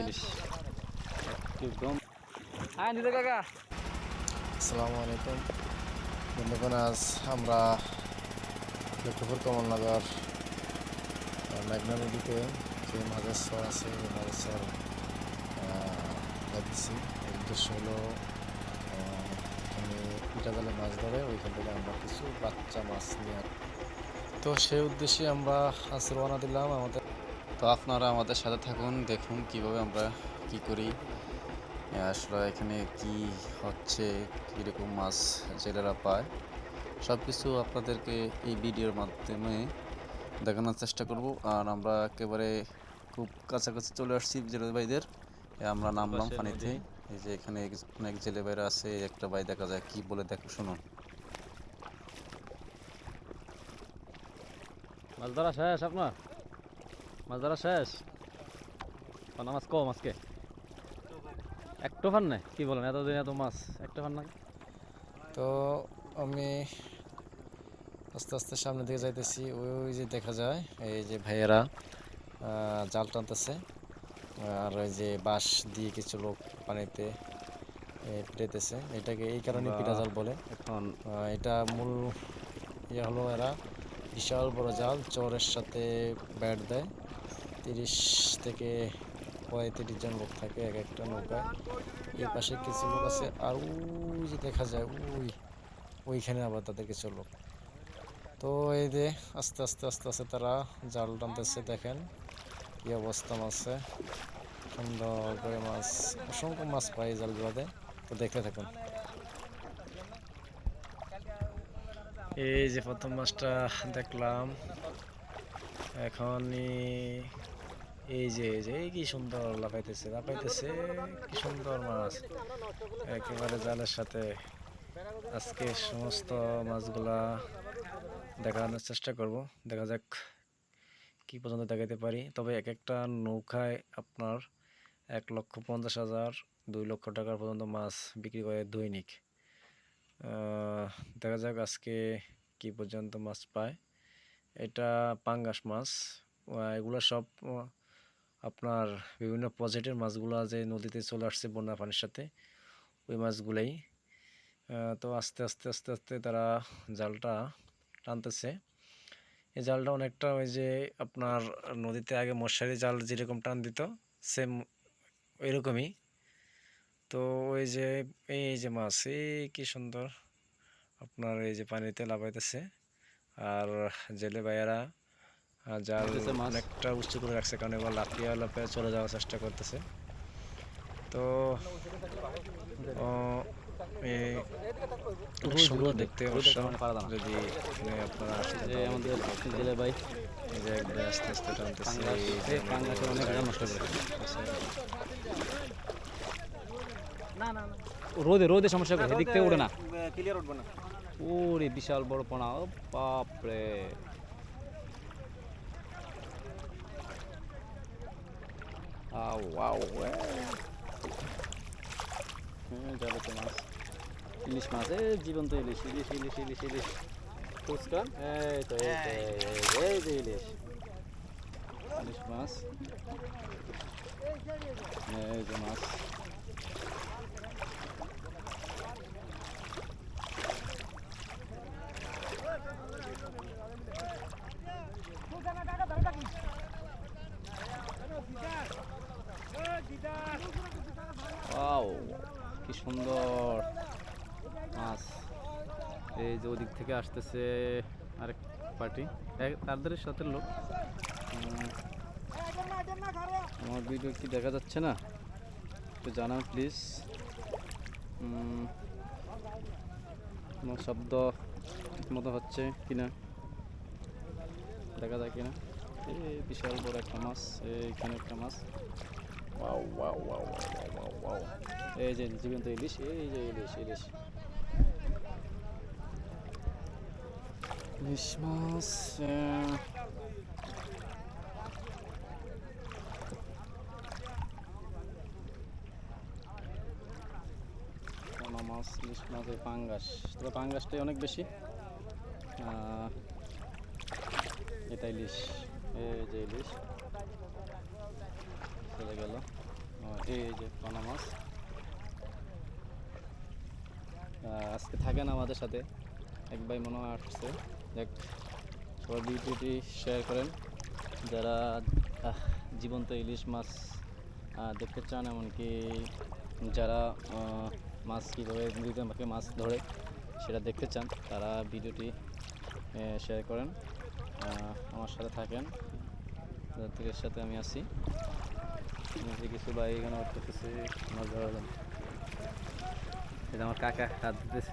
ইলিশ একদম। হ্যাঁ দিদা কাকা। আসসালামু আলাইকুম। বন্ধুগণ আজ আমরা লক্ষ্মীপুর কমলনগর মেঘনা নদীতে যে মাছের স্বর আছে এই মাছের স্বর উদ্দেশ্য হলো জালে মাছ ধরে ওইখান থেকে আমরা কিছু বাচ্চা মাছ নিয়ে তো সেই উদ্দেশ্যে আমরা আজ রওনা দিলাম আমাদের তো আপনারা আমাদের সাথে থাকুন দেখুন কীভাবে আমরা কি করি। আসলে এখানে কি হচ্ছে কীরকম মাছ জেলেরা পায় সব কিছু আপনাদেরকে এই ভিডিওর মাধ্যমে দেখানোর চেষ্টা করব। আর আমরা একেবারে খুব কাছাকাছি চলে আসছি জেলে ভাইদের। আমরা নামলাম পানিতে। এই যে এখানে অনেক জেলে ভাইরা আছে একটা ভাই দেখা যায় কি বলে দেখো শুনুন মাছ ধরা শেষ আপনার? মাছ ধরা শেষ? পানা মাছ কম আজকে। একটু ফান নাই? কি বলেন এতদিন এত মাছ? একটা ফান নাই? তো আমি আস্তে আস্তে সামনের দিকে যাইতেছি। ওই ওই যে দেখা যায় এই যে ভাইয়েরা জাল টানতেছে। আর ওই যে বাঁশ দিয়ে কিছু লোক পানিতে এ, পেতেছে এটাকে এই কারণে পিঠা জাল বলে। এখন এটা মূল ইয়ে হলো এরা বিশাল বড় জাল চরের সাথে ব্যাট দেয়। তিরিশ থেকে পঁয়ত্রিশ জন লোক থাকে, এক একটা নৌকায়। এই পাশে কিছু লোক আছে, আর ওই যে দেখা যায়, ওই, ওইখানে আবার তাদের কিছু লোক তো এই যে আস্তে আস্তে আস্তে আস্তে তারা জাল টানতেছে, দেখেন কি অবস্থা মাছে সুন্দর করে মাছ, অসংখ্য মাছ পাই জালগুলোতে। তো দেখতে থাকুন। এই যে প্রথম মাছটা দেখলাম। এখন এই যে এই যে, এই কি সুন্দর লাফাইতেছে লাফাইতেছে, কি সুন্দর মাছ। একেবারে জালের সাথে আজকে সমস্ত মাছগুলা দেখানোর চেষ্টা করব। দেখা যাক কি পর্যন্ত দেখাতে পারি। তবে এক একটা নৌকায় আপনার এক লক্ষ পঞ্চাশ হাজার দুই লক্ষ টাকার পর্যন্ত মাছ বিক্রি করে দৈনিক। দেখা যাক আজকে কি পর্যন্ত মাছ পায়। এটা পাঙ্গাস মাছ। এগুলো সব আপনার বিভিন্ন প্রজেক্টের মাছগুলো যে নদীতে চলে আসছে বন্যা পানির সাথে, ওই মাছগুলোই তো আস্তে আস্তে আস্তে আস্তে তারা জালটা টানতেছে। এই জালটা অনেকটা ওই যে আপনার নদীতে আগে মশারি জাল যেরকম টান দিত সেম এরকমই তো ওই যে, এই যে মাছ, এই কি সুন্দর আপনার এই যে পানিতে লাফাইতেছে। আর জেলে ভাইয়ারা জাল। অনেকটা উঁচু করে রাখছে কারণ এবার লাফিয়ে লাফিয়ে চলে যাওয়ার চেষ্টা করতেছে। তো সুন্দর দেখতে অবশ্য যদি আপনারা আসতে আমাদের জেলে ভাই। যে আস্তে আস্তে টানতেছে অনেক নষ্ট করে রোদে রোদে সমস্যা করে এদিক থেকে উঠে না। ক্লিয়ার উঠবে না। ওরে বিশাল বড় পোনা ও বাপরে আও ওয়াও জালতে মাছ ইলিশ মাছ এ জীবন্ত ইলিশ ইলিশ ইলিশ ইলিশ ইলিশ। ফুচকা? এই তো এই তো এই যে ইলিশ। ইলিশ মাছ। এই যে মাছ ওয়াও কি সুন্দর মাছ। এই যে ওদিক থেকে আসতেছে আরেক পার্টি। তাদের সাথে লোক। আমার ভিডিও কি দেখা যাচ্ছে না? একটু জানান প্লিজ কোনো শব্দ মতো হচ্ছে কিনা? দেখা যায় কিনা? এই বিশাল বড় একটা মাছ, এইখানে একটা মাছ। Wow wow wow wow wow wow এই যে জীবন্ত ইলিশ এই যে ইলিশ ইলিশ ইলিশ মাছ মাছ ইলিশ মাছ পাঙ্গাস তবে পাঙ্গাসটাই অনেক বেশি। এটা ইলিশ এই যে ইলিশ চলে গেল। এই যে পানা মাছ। আজকে থাকেন আমাদের সাথে। এক ভাই মনে হয় আসছে। দেখ, সবাই ভিডিওটি শেয়ার করেন। যারা জীবন্ত ইলিশ মাছ দেখতে চান, এমনকি যারা মাছ কীভাবে নদীতে আমাকে মাছ ধরে সেটা দেখতে চান, তারা ভিডিওটি শেয়ার করেন। আমার সাথে থাকেন। তাদের সাথে আমি আছি। নিচে কিছু ভাই এখানে করতেছে মাছ ধরার এটা আমার কাকা হাত দিতেছে।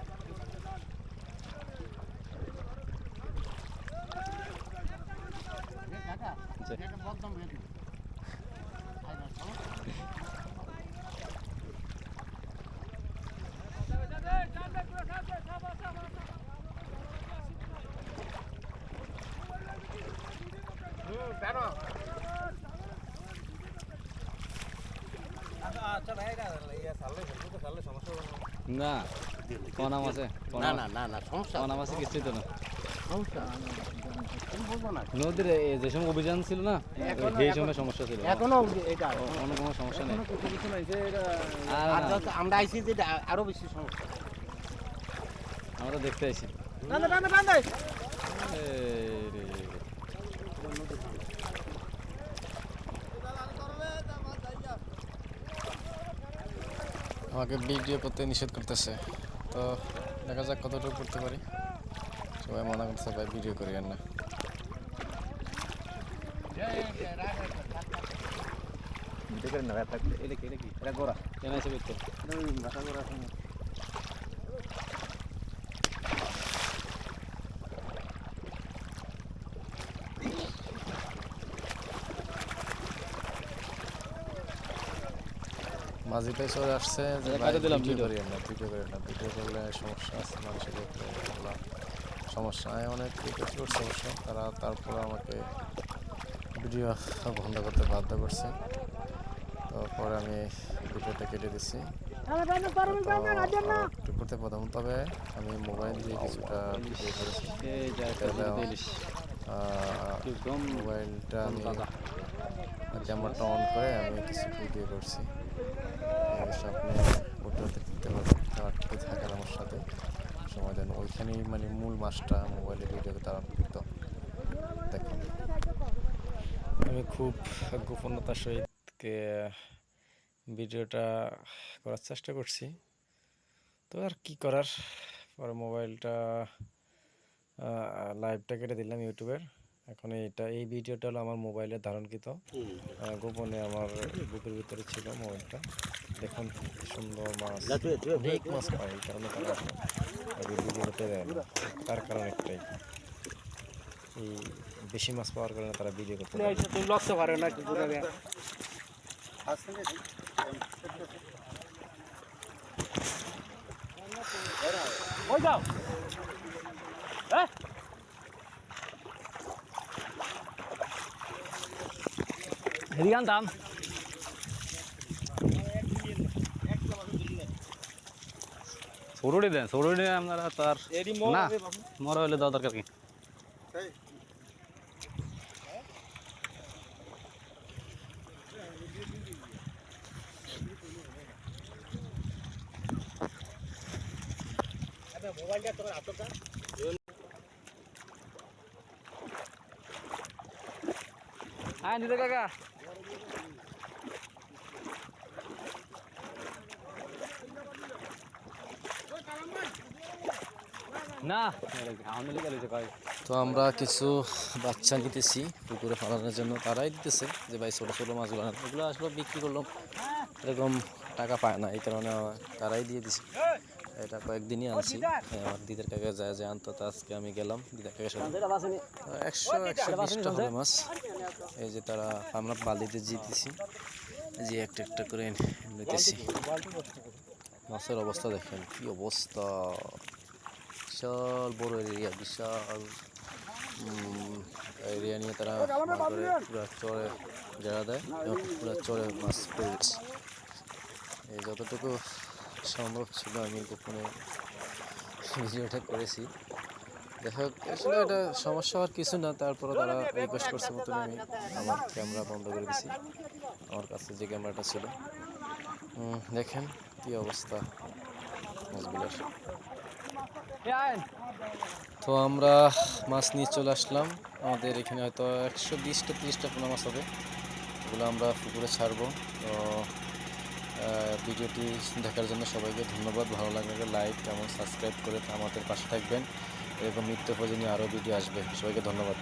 না। কোনা মাছে না না না না সমস্যা কোনা মাছে কিছুই তো না। নদীর যে সময় অভিযান ছিল না সেই সময় সমস্যা ছিল। এখনও এটা কোনো সমস্যা নেই। কিছু কিছু আমরা আইছি যে আরও বেশি সমস্যা। আমরা দেখতে আইছি। আমাকে ভিডিও করতে নিষেধ করতেছে। তো দেখা যাক কতটুকু করতে পারি। সবাই মনে করতেছে ভাই ভিডিও করি আর না। এটা কি এটা কি? এটা গোড়া। কেন আছে করতে চলে আসছে যে ভাই ভিডিও video। করি না ভিডিও না ভিডিও করলে সমস্যা আছে মানুষের বললাম সমস্যা। আমি অনেক রিকোয়েস্ট করছি অবশ্য তারা তারপরে আমাকে ভিডিও বন্ধ করতে বাধ্য করছে। তো পরে আমি ভিডিওটা কেটে দিচ্ছি। তো একটু করতে পারতাম তবে আমি মোবাইল দিয়ে কিছুটা ভিডিও করেছি। মোবাইলটা আমি ক্যামেরাটা অন করে আমি কিছু ভিডিও করছি। অবশ্য আপনি দেখতে থাকেন আমার সাথে। সময় দেন, ওইখানেই মানে মূল মাছটা মোবাইলে ভিডিও ধারণ করতে দেখুন। আমি খুব গোপনতার সহিত ভিডিওটা করার চেষ্টা করছি। তো আর কি করার? পরে মোবাইলটা লাইভটা কেটে দিলাম ইউটিউবের। এখন এটা এই ভিডিওটা হলো আমার মোবাইলে ধারণকৃত। গোপনে আমার বুকের ভিতরে ছিল মোবাইলটা। দেখুন সুন্দর মাছ। অনেক মাছ পায় এই কারণে তারা দেয় না। তার কারণ একটাই। এই বেশি মাছ পাওয়ার কারণে তারা ভিডিও করতে। লক্ষ্য পারো না ওই যাও। হ্যাঁ এদিকে আনতাম সরুড়ি দেন সরুড়ি আপনারা তার না মরা হইলে দেওয়া দরকার কি? হ্যাঁ নিতে কাকা না আমাদের লিখে লিখে কয় তো আমরা কিছু বাচ্চা নিতেছি, পুকুরে ফালানোর জন্য। তারাই দিতেছে যে, ভাই, ছোটো ছোটো মাছগুলো। এগুলো আসলে বিক্রি করলাম। এরকম টাকা পায় না, এই কারণে তারাই দিয়ে দিছে। এটা কয়েকদিনই আনছি। আমার দিদের কাকে যায় যে আনতো আজকে আমি গেলাম দিদার কাকে সাথে। একশো একশো বিশটা হবে মাছ। এই যে তারা আমরা বালিতে জিতেছি। যে একটা একটা করে নিতেছি মাছের অবস্থা দেখেন, কি অবস্থা। বিশাল বড় এরিয়া বিশাল এরিয়া নিয়ে তারা পুরা চরে জায়গা দেয় এবং পুরা চরে মাছ পেয়েছে। এই যতটুকু সম্ভব ছিল আমি গোপনে ভিডিওটা করেছি। দেখা আসলে এটা সমস্যা হওয়ার কিছু না তারপরে তারা রিকোয়েস্ট করছে মতন আমি আমার ক্যামেরা বন্ধ করে দিছি আমার কাছে যে ক্যামেরাটা ছিল। দেখেন কি অবস্থা মাছগুলোর। তো আমরা মাছ নিয়ে চলে আসলাম। আমাদের এখানে হয়তো একশো বিশটা, তিরিশটা পোনা মাছ হবে। ওগুলো আমরা পুকুরে ছাড়বো। তো ভিডিওটি দেখার জন্য সবাইকে ধন্যবাদ। ভালো লাগলে লাইক এবং সাবস্ক্রাইব করে আমাদের পাশে থাকবেন এরকম নিত্য প্রয়োজনীয় আরও ভিডিও আসবে। সবাইকে ধন্যবাদ।